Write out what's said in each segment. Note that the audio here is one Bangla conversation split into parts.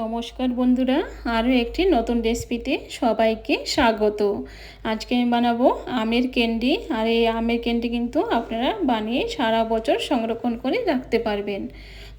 নমস্কার বন্ধুরা, আরও একটি নতুন রেসিপিতে সবাইকে স্বাগত। আজকে আমি বানাবো আমের ক্যান্ডি আর এই আমের ক্যান্ডি কিন্তু আপনারা বানিয়ে সারা বছর সংরক্ষণ করে রাখতে পারবেন।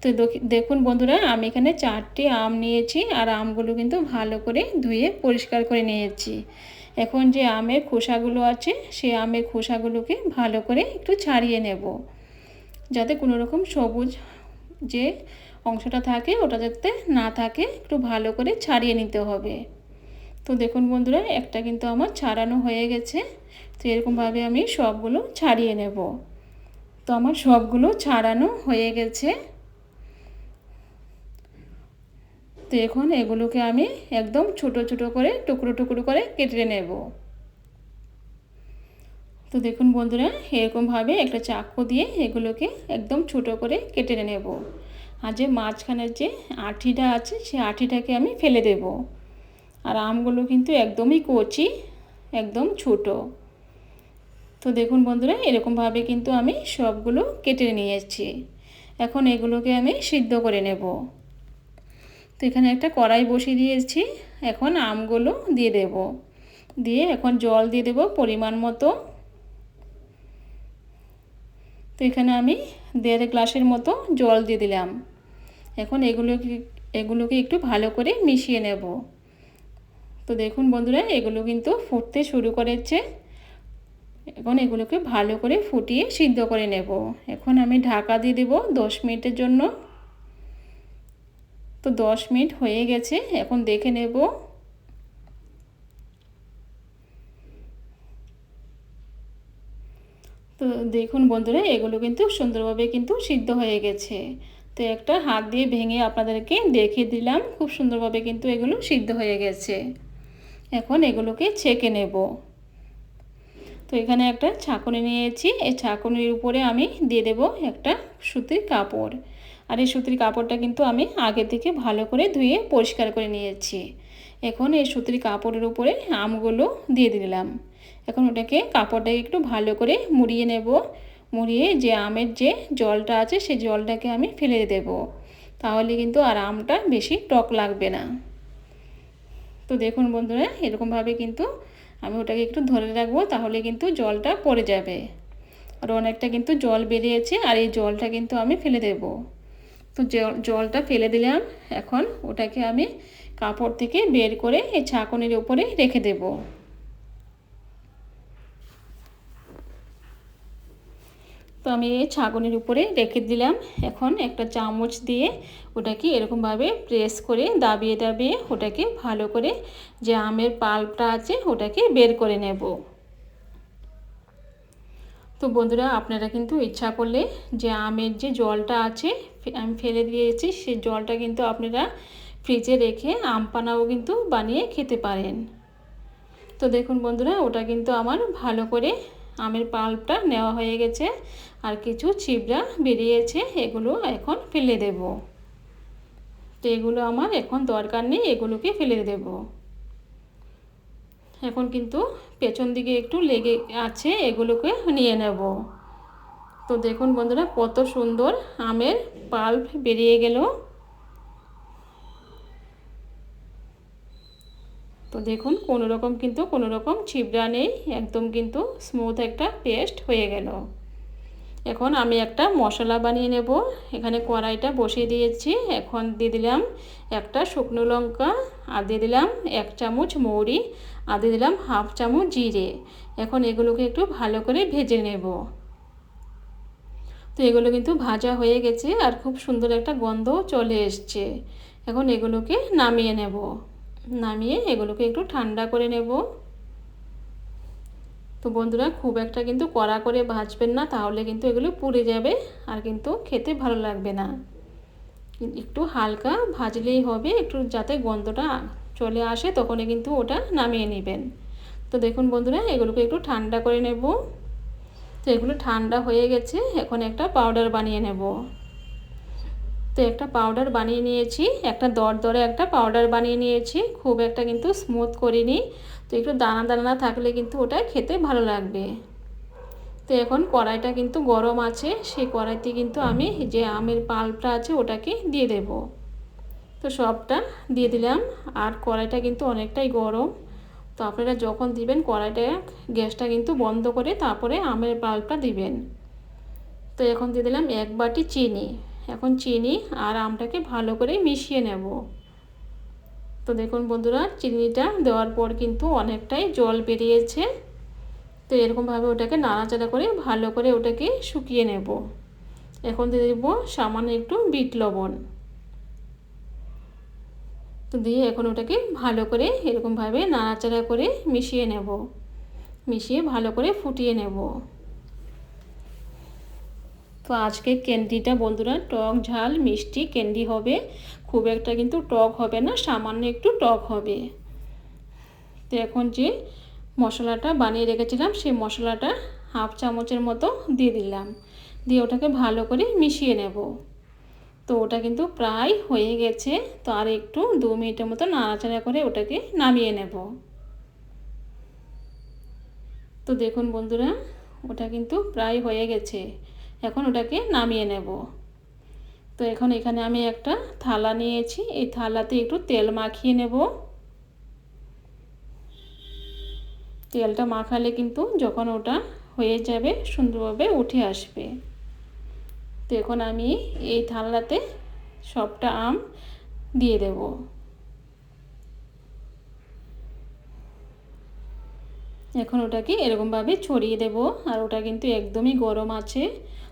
তো দেখুন বন্ধুরা, আমি এখানে চারটি আম নিয়েছি, আর আমগুলো কিন্তু ভালো করে ধুয়ে পরিষ্কার করে নিয়েছি। এখন যে আমের খোসাগুলো আছে সেই আমের খোসাগুলোকে ভালো করে একটু ছাড়িয়ে নেব। যাতে কোনো রকম সবুজ যে অংশটা থাকে, ওটা যাতে না থাকে, একটু ভালো করে ছাড়িয়ে নিতে হবে। তো দেখুন বন্ধুরা, একটা কিন্তু আমার ছাড়ানো হয়ে গেছে। তো এরকমভাবে আমি সবগুলো ছাড়িয়ে নেব। তো আমার সবগুলো ছাড়ানো হয়ে গেছে। তো এখন এগুলোকে আমি একদম ছোট ছোট করে, টুকরো টুকরো করে কেটে নেব। তো দেখুন বন্ধুরা, এরকমভাবে একটা চাকু দিয়ে এগুলোকে একদম ছোট করে কেটে নেব। আর যে মাঝখানের যে আঠিটা আছে সেই আঠিটাকে আমি ফেলে দেব। আর আমগুলো কিন্তু একদমই কচি, একদম ছোট। তো দেখুন বন্ধুরা, এরকমভাবে কিন্তু আমি সবগুলো কেটে নিয়েছি। এখন এগুলোকে আমি সিদ্ধ করে নেব। তো এখানে একটা কড়াই বসিয়ে দিয়েছি। এখন আমগুলো দিয়ে দেব। দিয়ে এখন জল দিয়ে দেব পরিমাণ মতো। তো এখানে আমি দেড় গ্লাসের মতো জল দিয়ে দিলাম। এখন এগুলোকে এগুলোকে একটু ভালো করে মিশিয়ে নেব। তো দেখুন বন্ধুরা, এগুলো কিন্তু ফুটতে শুরু করেছে। এখন এগুলোকে ভালো করে ফুটিয়ে সিদ্ধ করে নেব। এখন আমি ঢাকা দিয়ে দেব দশ মিনিটের জন্য। তো দশ মিনিট হয়ে গেছে, এখন দেখে নেব। তো দেখুন বন্ধুরা, এগুলো কিন্তু সুন্দরভাবে কিন্তু সিদ্ধ হয়ে গেছে। তো একটা হাত দিয়ে ভেঙে আপনাদেরকে দেখিয়ে দিলাম। খুব সুন্দরভাবে কিন্তু এগুলো সিদ্ধ হয়ে গেছে। এখন এগুলোকে ছেঁকে নেব। তো এখানে একটা ছাঁকুনি নিয়েছি। এই ছাঁকুনির উপরে আমি দিয়ে দেব একটা সুতির কাপড়। আর এই সুতির কাপড়টা কিন্তু আমি আগে থেকে ভালো করে ধুয়ে পরিষ্কার করে নিয়েছি। এখন এই সুতির কাপড়ের উপরে আমগুলো দিয়ে দিলাম। এখন ওটাকে কাপড়টাকে একটু ভালো করে মুড়িয়ে নেব। মুড়িয়ে যে আমের যে জলটা আছে সেই জলটাকে আমি ফেলে দেব। তাহলে কিন্তু আর আমটা বেশি টক লাগবে না। তো দেখুন বন্ধুরা, এরকমভাবে কিন্তু আমি ওটাকে একটু ধরে রাখব, তাহলে কিন্তু জলটা পড়ে যাবে। আর অনেকটা কিন্তু জল বেরিয়েছে আর এই জলটা কিন্তু আমি ফেলে দেব। তো জলটা ফেলে দিলাম, এখন ওটাকে আমি কাপড় থেকে বের করে এই ছাঁকনির উপরে রেখে দেবো। তো আমি ছাগনির উপরে রেখে দিলাম। এখন একটা চামচ দিয়ে ওটাকে এরকমভাবে প্রেস করে দাবিয়ে দাবিয়ে ওটাকে ভালো করে যে আমের পাল্পটা আছে ওটাকে বের করে নেব। তো বন্ধুরা, আপনারা কিন্তু ইচ্ছা করলে যে আমের যে জলটা আছে আমি ফেলে দিয়েছি সেই জলটা কিন্তু আপনারা ফ্রিজে রেখে আম পানাও কিন্তু বানিয়ে খেতে পারেন। তো দেখুন বন্ধুরা, ওটা কিন্তু আমার ভালো করে আমের পাল্পটা নেওয়া হয়ে গেছে আর কিছু ছিবড়া বেরিয়েছে, এগুলো এখন ফেলে দেব। তো এগুলো আমার এখন দরকার নেই, এগুলোকে ফেলে দেব। এখন কিন্তু পেছন দিকে একটু লেগে আছে, এগুলোকে নিয়ে নেব। তো দেখুন বন্ধুরা, কত সুন্দর আমের পাল্প বেরিয়ে গেল। তো দেখুন কোনো রকম কিন্তু কোনো রকম ছিবড়া নেই, একদম কিন্তু স্মুথ একটা পেস্ট হয়ে গেল। এখন আমি একটা মশলা বানিয়ে নেব। এখানে কড়াইটা বসিয়ে দিয়েছি। এখন দিয়ে দিলাম একটা শুকনো লঙ্কা, আর দিয়ে দিলাম এক চামচ মৌরি, আর দিয়ে দিলাম হাফ চামচ জিরে। এখন এগুলোকে একটু ভালো করে ভেজে নেব। তো এগুলো কিন্তু ভাজা হয়ে গেছে, আর খুব সুন্দর একটা গন্ধ চলে এসছে। এখন এগুলোকে নামিয়ে নেব। নামিয়ে এগুলোকে একটু ঠান্ডা করে নেব। তো বন্ধুরা, খুব একটা কিন্তু কড়া করে ভাজবেন না, তাহলে কিন্তু এগুলো পুড়ে যাবে আর কিন্তু খেতে ভালো লাগবে না। একটু হালকা ভাজলেই হবে, একটু যাতে গন্ধটা চলে আসে তখনই কিন্তু ওটা নামিয়ে নেবেন। তো দেখুন বন্ধুরা, এগুলোকে একটু ঠান্ডা করে নেব। তো এগুলো ঠান্ডা হয়ে গেছে, এখন একটা পাউডার বানিয়ে নেব। তো একটা পাউডার বানিয়ে নিয়েছি, একটা দর দরে একটা পাউডার বানিয়ে নিয়েছি, খুব একটা কিন্তু স্মুথ করিনি। তো একটু দানা দানা থাকলে কিন্তু ওটা খেতে ভালো লাগবে। তো এখন কড়াইটা কিন্তু গরম আছে, সেই কড়াইতে কিন্তু আমি যে আমের পাল্পটা আছে ওটাকে দিয়ে দেব। তো সবটা দিয়ে দিলাম, আর কড়াইটা কিন্তু অনেকটাই গরম। তো আপনারা যখন দিবেন কড়াইটা, গ্যাসটা কিন্তু বন্ধ করে তারপরে আমের পাল্পটা দিবেন। তো এখন দিয়ে দিলাম এক বাটি চিনি। এখন চিনি আর আমটাকে ভালো করে মিশিয়ে নেব। তো দেখুন বন্ধুরা, চিনিটা দেওয়ার পর কিন্তু অনেকটাই জল বেরিয়েছে। তো এরকমভাবে ওটাকে নাড়াচাড়া করে ভালো করে ওটাকে শুকিয়ে নেব। এখন দিয়ে দেবো সামান্য একটু বিট লবণ। তো দিয়ে এখন ওটাকে ভালো করে এরকমভাবে নাড়াচাড়া করে মিশিয়ে নেব। মিশিয়ে ভালো করে ফুটিয়ে নেব। তো আজকে ক্যান্ডিটা বন্ধুরা টক ঝাল, মিষ্টি ক্যান্ডি হবে। খুব একটা কিন্তু টক হবে না, সামান্য একটু টক হবে। তো এখন যে মশলাটা বানিয়ে রেখেছিলাম, সেই মশলাটা হাফ চামচের মতো দিয়ে দিলাম। দিয়ে ওটাকে ভালো করে মিশিয়ে নেব। তো ওটা কিন্তু প্রায় হয়ে গেছে। তো আর একটু দু মিনিটের মতো নাড়াচাড়া করে ওটাকে নামিয়ে নেব। তো দেখুন বন্ধুরা, ওটা কিন্তু প্রায় হয়ে গেছে। এখন ওটাকে নামিয়ে নেব। তো এখন এখানে আমি একটা থালা নিয়েছি। এই থালাতে একটু তেল মাখিয়ে নেব। তেলটা মাখালে কিন্তু যখন ওটা হয়ে যাবে, সুন্দরভাবে উঠে আসবে। তো এখন আমি এই থালাতে সবটা আম দিয়ে দেব। এখন ওটাকে এরকমভাবে ছড়িয়ে দেব, আর ওটা কিন্তু একদমই গরম আছে,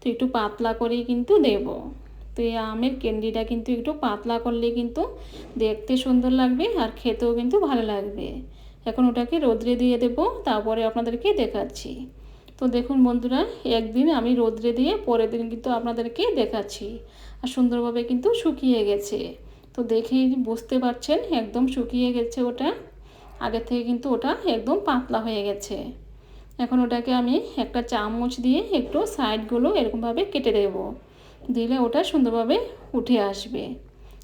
তো একটু পাতলা করেই কিন্তু দেব। তো এই আমের ক্যান্ডিটা কিন্তু একটু পাতলা করলে কিন্তু দেখতে সুন্দর লাগবে আর খেতেও কিন্তু ভালো লাগবে। এখন ওটাকে রোদ্রে দিয়ে দেব, তারপরে আপনাদেরকে দেখাচ্ছি। তো দেখুন বন্ধুরা, একদিন আমি রোদ্রে দিয়ে পরের দিন কিন্তু আপনাদেরকে দেখাচ্ছি, আর সুন্দরভাবে কিন্তু শুকিয়ে গেছে। তো দেখেই বুঝতে পারছেন, একদম শুকিয়ে গেছে ওটা। আগের থেকে কিন্তু ওটা একদম পাতলা হয়ে গেছে। এখন ওটাকে আমি একটা চামচ দিয়ে একটু সাইডগুলো এরকমভাবে কেটে দেব। দিলে ওটা সুন্দরভাবে উঠে আসবে।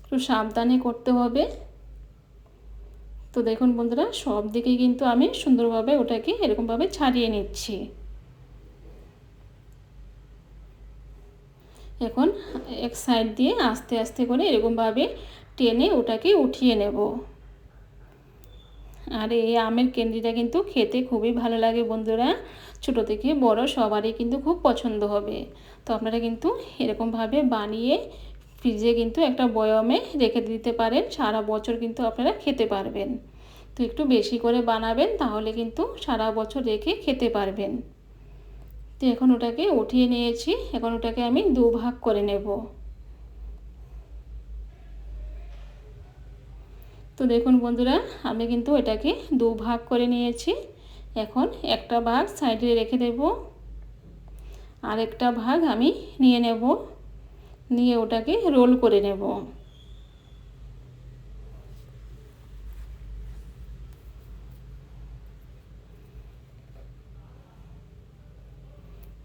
একটু সাবধানে করতে হবে। তো দেখুন বন্ধুরা, সব দিকে কিন্তু আমি সুন্দরভাবে ওটাকে এরকমভাবে ছাড়িয়ে নিচ্ছি। এখন এক সাইড দিয়ে আস্তে আস্তে করে এরকমভাবে টেনে ওটাকে উঠিয়ে নেব। আর এই আমের ক্যান্ডিটা কিন্তু খেতে খুবই ভালো লাগে বন্ধুরা। ছোট থেকে বড় সবারই কিন্তু খুব পছন্দ হবে। তো আপনারা কিন্তু এরকমভাবে বানিয়ে ফ্রিজে কিন্তু একটা বয়মে রেখে দিতে পারেন, সারা বছর কিন্তু আপনারা খেতে পারবেন। তো একটু বেশি করে বানাবেন, তাহলে কিন্তু সারা বছর রেখে খেতে পারবেন। তো এখন ওটাকে উঠিয়ে নিয়েছি, এখন ওটাকে আমি দু ভাগ করে নেব। তো দেখুন বন্ধুরা, আমি কিন্তু এটাকে দু ভাগ করে নিয়েছি। এখন একটা ভাগ সাইডে রেখে দেব। আরেকটা ভাগ আমি নিয়ে নেব। নিয়ে ওটাকে রোল করে নেব।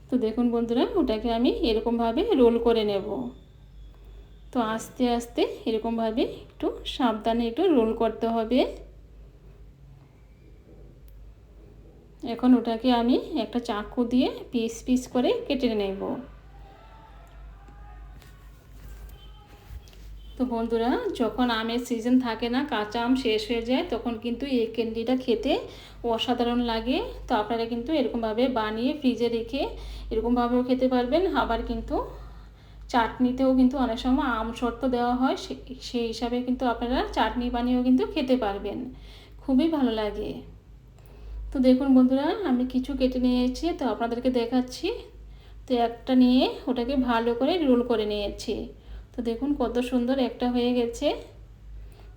তো দেখুন বন্ধুরা, ওটাকে আমি এরকমভাবে রোল করে নেব। তো আস্তে আস্তে এরকমভাবে একটু সাবধানে একটু রোল করতে হবে। এখন ওটাকে আমি একটা চাকু দিয়ে পিস পিস করে কেটে নেব। তো বন্ধুরা, যখন আমের সিজন থাকে না, কাঁচা আম শেষ হয়ে যায়, তখন কিন্তু এই ক্যান্ডিটা খেতে অসাধারণ লাগে। তো আপনারা কিন্তু এরকমভাবে বানিয়ে ফ্রিজে রেখে এরকমভাবেও খেতে পারবেন। আবার কিন্তু চাটনিতেও কিন্তু অনেক সময় আম শর্ত দেওয়া হয় সেই হিসাবে কিন্তু আপনারা চাটনি বানিয়েও কিন্তু খেতে পারবেন। খুবই ভালো লাগে। তো দেখুন বন্ধুরা, আমি কিছু কেটে নিয়েছি, তো আপনাদেরকে দেখাচ্ছি। তো একটা নিয়ে ওটাকে ভালো করে রোল করে নিয়েছি। তো দেখুন কত সুন্দর একটা হয়ে গেছে।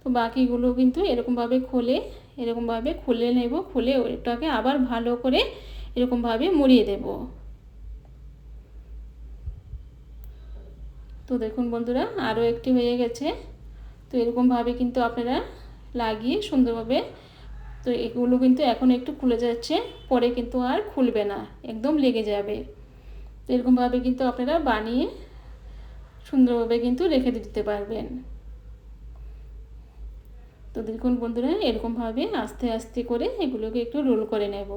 তো বাকিগুলো কিন্তু এরকমভাবে খুলে এরকমভাবে খুলে নেব, খুলে ওটাকে আবার ভালো করে এরকমভাবে মুড়িয়ে দেব। তো দেখুন বন্ধুরা, আরও একটি হয়ে গেছে। তো এরকমভাবে কিন্তু আপনারা লাগিয়ে সুন্দরভাবে, তো এগুলো কিন্তু এখন একটু খুলে যাচ্ছে, পরে কিন্তু আর খুলবে না, একদম লেগে যাবে। তো এরকমভাবে কিন্তু আপনারা বানিয়ে সুন্দরভাবে কিন্তু রেখে দিতে পারবেন। তো দেখুন বন্ধুরা, এরকমভাবে আস্তে আস্তে করে এগুলোকে একটু রোল করে নেব।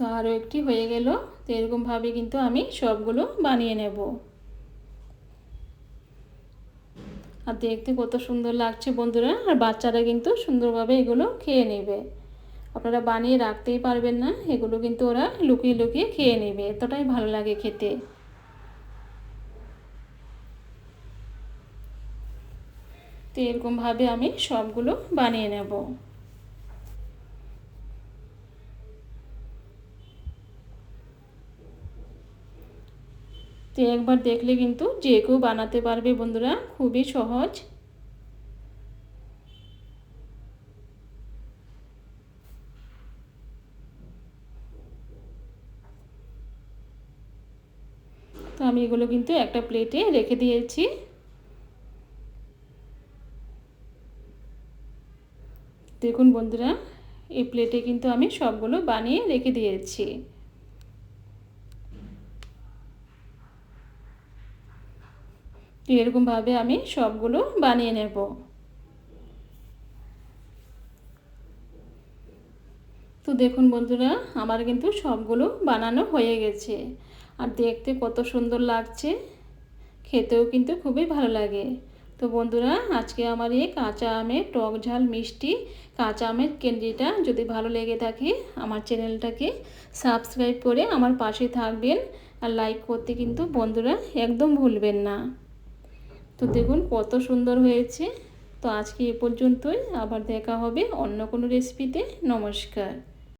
তো আরও একটি হয়ে গেল, তো এরকমভাবে কিন্তু আমি সবগুলো বানিয়ে নেব। আর দেখতে কত সুন্দর লাগছে বন্ধুরা, আর বাচ্চারা কিন্তু সুন্দরভাবে এগুলো খেয়ে নেবে। আপনারা বানিয়ে রাখতেই পারবেন না, এগুলো কিন্তু ওরা লুকিয়ে লুকিয়ে খেয়ে নেবে, এতটাই ভালো লাগে খেতে। তো এরকমভাবে আমি সবগুলো বানিয়ে নেব। তো একবার দেখলে কিন্তু যে কেউ বানাতে পারবে, বন্ধুরা। খুবই সহজ। তো আমি এগুলো কিন্তু একটা প্লেটে রেখে দিয়েছি। দেখুন, বন্ধুরা, এই প্লেটে কিন্তু আমি সবগুলো বানিয়ে রেখে দিয়েছি। এরকমভাবে আমি সবগুলো বানিয়ে নেব। তো দেখুন বন্ধুরা, আমার কিন্তু সবগুলো বানানো হয়ে গেছে। আর দেখতে কত সুন্দর লাগছে। খেতেও কিন্তু খুবই ভালো লাগে। তো বন্ধুরা, আজকে আমার এই কাঁচা আমের টক ঝাল মিষ্টি কাঁচা আমের ক্যান্ডিটা যদি ভালো লেগে থাকে, আমার চ্যানেলটাকে সাবস্ক্রাইব করে আমার পাশে থাকবেন। আর লাইক করতে কিন্তু বন্ধুরা একদম ভুলবেন না। তো দেখুন কত সুন্দর হয়েছে। তো আজকে এ পর্যন্তই। আবার দেখা হবে অন্য কোনো রেসিপিতে নমস্কার।